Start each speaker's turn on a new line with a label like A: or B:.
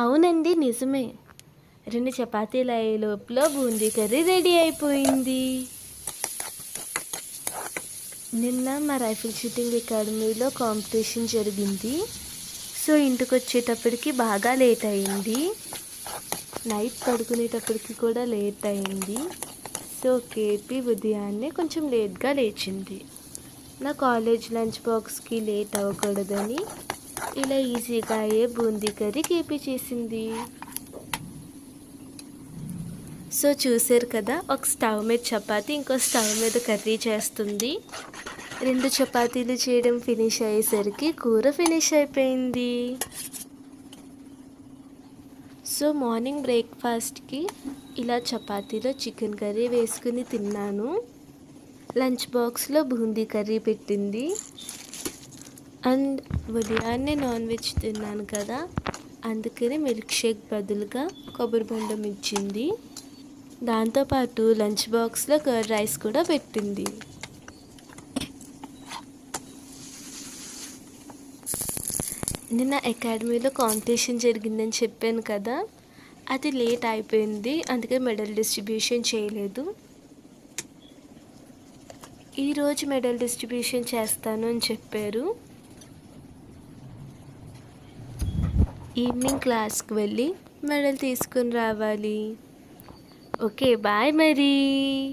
A: అవునండి నిజమే. రెండు చపాతీలు అయ్యే లోపల బూందీ కర్రీ రెడీ అయిపోయింది. నిన్న మా రైఫిల్ షూటింగ్ అకాడమీలో కాంపిటీషన్ జరిగింది. సో ఇంటికి వచ్చేటప్పటికి బాగా లేట్ అయింది నైట్ పడుకునేటప్పటికి కూడా లేట్ అయింది సో కేపీ ఉదయాన్నే కొంచెం లేట్గా లేచింది. నా కాలేజ్ లంచ్ బాక్స్కి లేట్ అవ్వకూడదని ఇలా ఈజీగా ఏ బూందీ కర్రీ కేపీ చేసింది సో చూసారు కదా ఒక స్టవ్ మీద చపాతి ఇంకో స్టవ్ మీద కర్రీ చేస్తుంది. రెండు చపాతీలు చేయడం ఫినిష్ అయ్యేసరికి కూర ఫినిష్ అయిపోయింది. సో మార్నింగ్ బ్రేక్ఫాస్ట్కి ఇలా చపాతీలో చికెన్ కర్రీ వేసుకుని తిన్నాను. లంచ్ బాక్స్లో బూందీ కర్రీ పెట్టింది. అండ్ ఉదయాన్నే నాన్ వెజ్ తిన్నాను కదా అందుకని మిల్క్ షేక్ బదులుగా కొబ్బరి బొండం ఇచ్చింది. దాంతోపాటు లంచ్ బాక్స్లో కర్డ్ రైస్ కూడా పెట్టింది. నిన్న అకాడమీలో కాంపిటీషన్ జరిగిందని చెప్పాను కదా అది లేట్ అయిపోయింది అందుకే మెడల్ డిస్ట్రిబ్యూషన్ చేయలేదు. ఈరోజు మెడల్ డిస్ట్రిబ్యూషన్ చేస్తాను అని చెప్పారు. ఈవినింగ్ క్లాస్కి వెళ్ళి మెడల్ తీసుకుని రావాలి. ఓకే బాయ్ మరి.